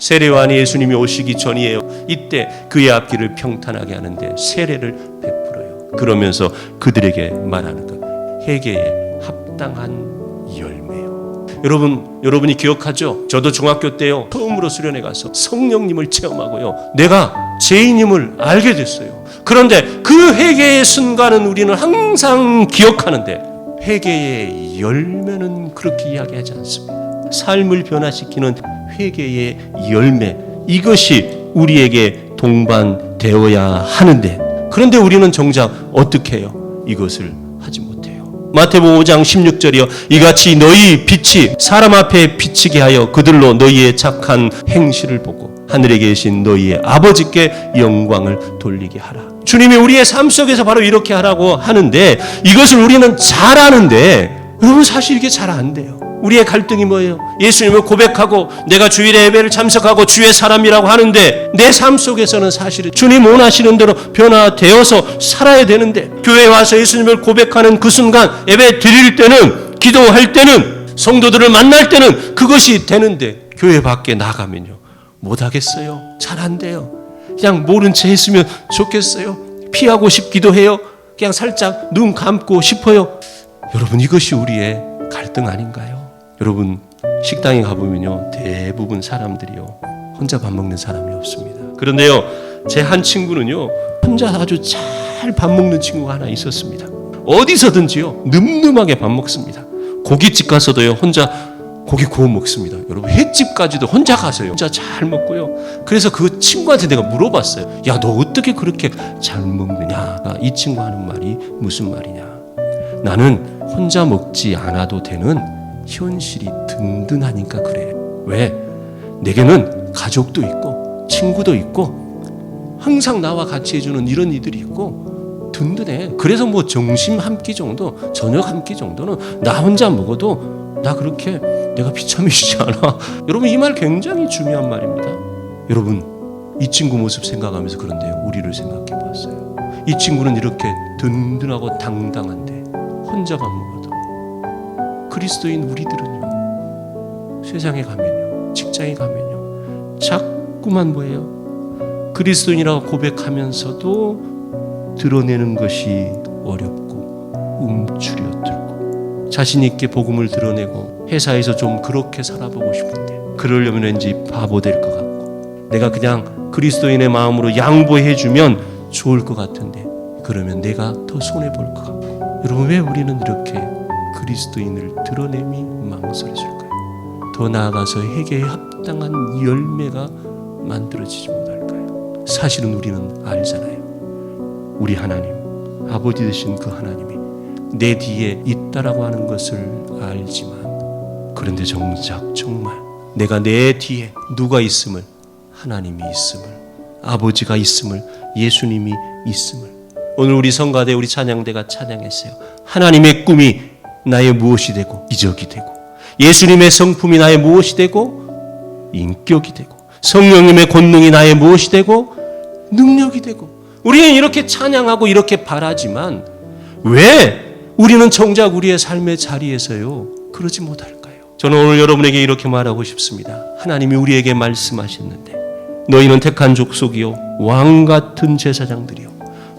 세례요한이 예수님이 오시기 전이에요. 이때 그의 앞길을 평탄하게 하는데 세례를 베풀어요. 그러면서 그들에게 말하는 것 회개에 합당한 열매요. 여러분, 여러분이 기억하죠? 저도 중학교 때요. 처음으로 수련회 가서 성령님을 체험하고요. 내가 죄인임을 알게 됐어요. 그런데 그 회개의 순간은 우리는 항상 기억하는데 회개의 열매는 그렇게 이야기하지 않습니다. 삶을 변화시키는 회개의 열매 이것이 우리에게 동반되어야 하는데 그런데 우리는 정작 어떻게 해요? 이것을 하지 못해요. 마태복음 5장 16절이요. 이같이 너희 빛이 사람 앞에 비치게 하여 그들로 너희의 착한 행실을 보고 하늘에 계신 너희의 아버지께 영광을 돌리게 하라. 주님이 우리의 삶 속에서 바로 이렇게 하라고 하는데 이것을 우리는 잘 아는데 여러분 사실 이게 잘 안 돼요. 우리의 갈등이 뭐예요? 예수님을 고백하고 내가 주일의 예배를 참석하고 주의 사람이라고 하는데 내 삶 속에서는 사실은 주님 원하시는 대로 변화되어서 살아야 되는데 교회에 와서 예수님을 고백하는 그 순간 예배 드릴 때는 기도할 때는 성도들을 만날 때는 그것이 되는데 교회 밖에 나가면요 못 하겠어요. 잘 안 돼요. 그냥 모른 채 했으면 좋겠어요. 피하고 싶기도 해요. 그냥 살짝 눈 감고 싶어요. 여러분 이것이 우리의 갈등 아닌가요? 여러분 식당에 가보면요 대부분 사람들이요 혼자 밥 먹는 사람이 없습니다. 그런데요 제 한 친구는요 혼자 아주 잘 밥 먹는 친구가 하나 있었습니다. 어디서든지요 늠름하게 밥 먹습니다. 고깃집 가서도요 혼자 고기 구워 먹습니다. 여러분 횟집까지도 혼자 가서요. 혼자 잘 먹고요. 그래서 그 친구한테 내가 물어봤어요. 야 너 어떻게 그렇게 잘 먹느냐? 아, 이 친구 하는 말이 무슨 말이냐? 나는 혼자 먹지 않아도 되는 현실이 든든하니까 그래. 왜? 내게는 가족도 있고 친구도 있고 항상 나와 같이 해주는 이런 이들이 있고 든든해. 그래서 뭐 점심 한 끼 정도, 저녁 한 끼 정도는 나 혼자 먹어도 나 그렇게 내가 비참해지지 않아. 여러분 이 말 굉장히 중요한 말입니다. 여러분 이 친구 모습 생각하면서 그런데 우리를 생각해 봤어요. 이 친구는 이렇게 든든하고 당당한데 혼자 밥 먹어도 그리스도인 우리들은요 세상에 가면요 직장에 가면요 자꾸만 뭐예요? 그리스도인이라고 고백하면서도 드러내는 것이 어렵고 움츠려들고 자신 있게 복음을 드러내고 회사에서 좀 그렇게 살아보고 싶은데 그러려면 왠지 바보 될 것 같고 내가 그냥 그리스도인의 마음으로 양보해 주면 좋을 것 같은데 그러면 내가 더 손해 볼 것 같고 여러분 왜 우리는 이렇게 그리스도인을 드러내미 망설여질까요? 더 나아가서 회개에 합당한 열매가 만들어지지 못할까요? 사실은 우리는 알잖아요. 우리 하나님, 아버지 되신 그 하나님이 내 뒤에 있다라고 하는 것을 알지만 그런데 정작 정말 내가 내 뒤에 누가 있음을 하나님이 있음을 아버지가 있음을 예수님이 있음을 오늘 우리 성가대 우리 찬양대가 찬양했어요. 하나님의 꿈이 나의 무엇이 되고 기적이 되고 예수님의 성품이 나의 무엇이 되고 인격이 되고 성령님의 권능이 나의 무엇이 되고 능력이 되고 우리는 이렇게 찬양하고 이렇게 바라지만 왜 우리는 정작 우리의 삶의 자리에서요 그러지 못할까요? 저는 오늘 여러분에게 이렇게 말하고 싶습니다. 하나님이 우리에게 말씀하셨는데 너희는 택한 족속이요 왕 같은 제사장들이요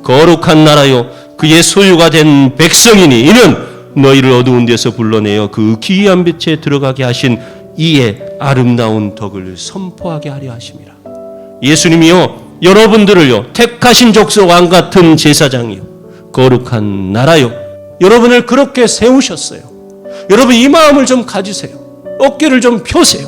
거룩한 나라요 그의 소유가 된 백성이니 이는 너희를 어두운 데서 불러내어 그 기이한 빛에 들어가게 하신 이의 아름다운 덕을 선포하게 하려 하심이라. 예수님이요 여러분들을요 택하신 족속 왕 같은 제사장이요 거룩한 나라요 여러분을 그렇게 세우셨어요. 여러분 이 마음을 좀 가지세요. 어깨를 좀 펴세요.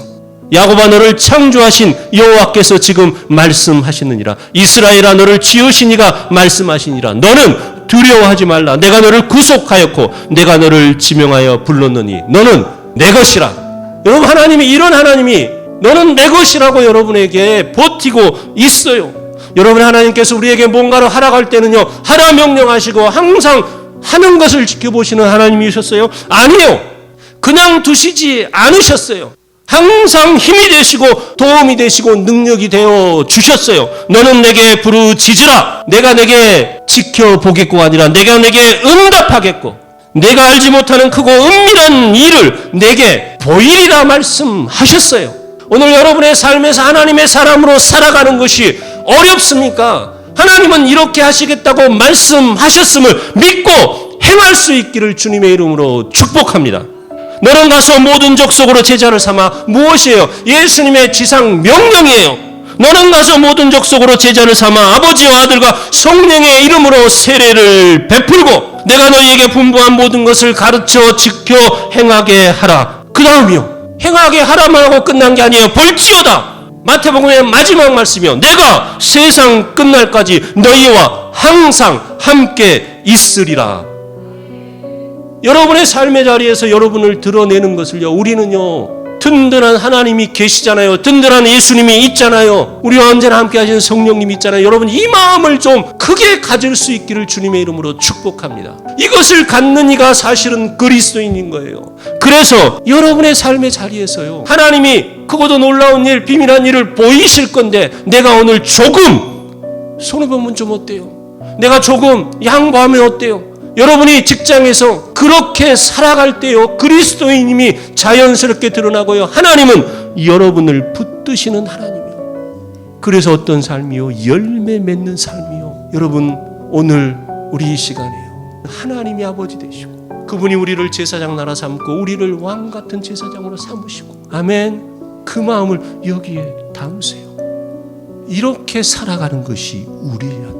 야곱아 너를 창조하신 여호와께서 지금 말씀하시느니라. 이스라엘아 너를 지으신 이가 말씀하시니라. 너는 두려워하지 말라. 내가 너를 구속하였고 내가 너를 지명하여 불렀느니 너는 내 것이라. 여러분 하나님이 이런 하나님이 너는 내 것이라고 여러분에게 버티고 있어요. 여러분 하나님께서 우리에게 뭔가를 하라고 할 때는요 하라 명령하시고 항상 하는 것을 지켜보시는 하나님이셨어요? 아니요. 그냥 두시지 않으셨어요 항상 힘이 되시고 도움이 되시고 능력이 되어 주셨어요. 너는 내게 부르짖으라. 내가 내게 지켜보겠고 아니라 내가 내게 응답하겠고 내가 알지 못하는 크고 은밀한 일을 내게 보이리라 말씀하셨어요. 오늘 여러분의 삶에서 하나님의 사람으로 살아가는 것이 어렵습니까? 하나님은 이렇게 하시겠다고 말씀하셨음을 믿고 행할 수 있기를 주님의 이름으로 축복합니다. 너는 가서 모든 족속으로 제자를 삼아 무엇이에요? 예수님의 지상 명령이에요. 너는 가서 모든 족속으로 제자를 삼아 아버지와 아들과 성령의 이름으로 세례를 베풀고 내가 너희에게 분부한 모든 것을 가르쳐 지켜 행하게 하라. 그 다음이요. 행하게 하라만 하고 끝난 게 아니에요. 볼지어다. 마태복음의 마지막 말씀이요. 내가 세상 끝날까지 너희와 항상 함께 있으리라. 여러분의 삶의 자리에서 여러분을 드러내는 것을요. 우리는요. 든든한 하나님이 계시잖아요. 든든한 예수님이 있잖아요. 우리와 언제나 함께 하시는 성령님이 있잖아요. 여러분 이 마음을 좀 크게 가질 수 있기를 주님의 이름으로 축복합니다. 이것을 갖는 이가 사실은 그리스도인인 거예요. 그래서 여러분의 삶의 자리에서요. 하나님이 크고도 놀라운 일, 비밀한 일을 보이실 건데 내가 오늘 조금 손해보면 좀 어때요? 내가 조금 양보하면 어때요? 여러분이 직장에서 그렇게 살아갈 때요, 그리스도인님이 자연스럽게 드러나고요. 하나님은 여러분을 붙드시는 하나님이요. 그래서 어떤 삶이요? 열매 맺는 삶이요. 여러분, 오늘 우리 이 시간에요. 하나님이 아버지 되시고, 그분이 우리를 제사장 나라 삼고, 우리를 왕 같은 제사장으로 삼으시고, 아멘. 그 마음을 여기에 담으세요. 이렇게 살아가는 것이 우리예요.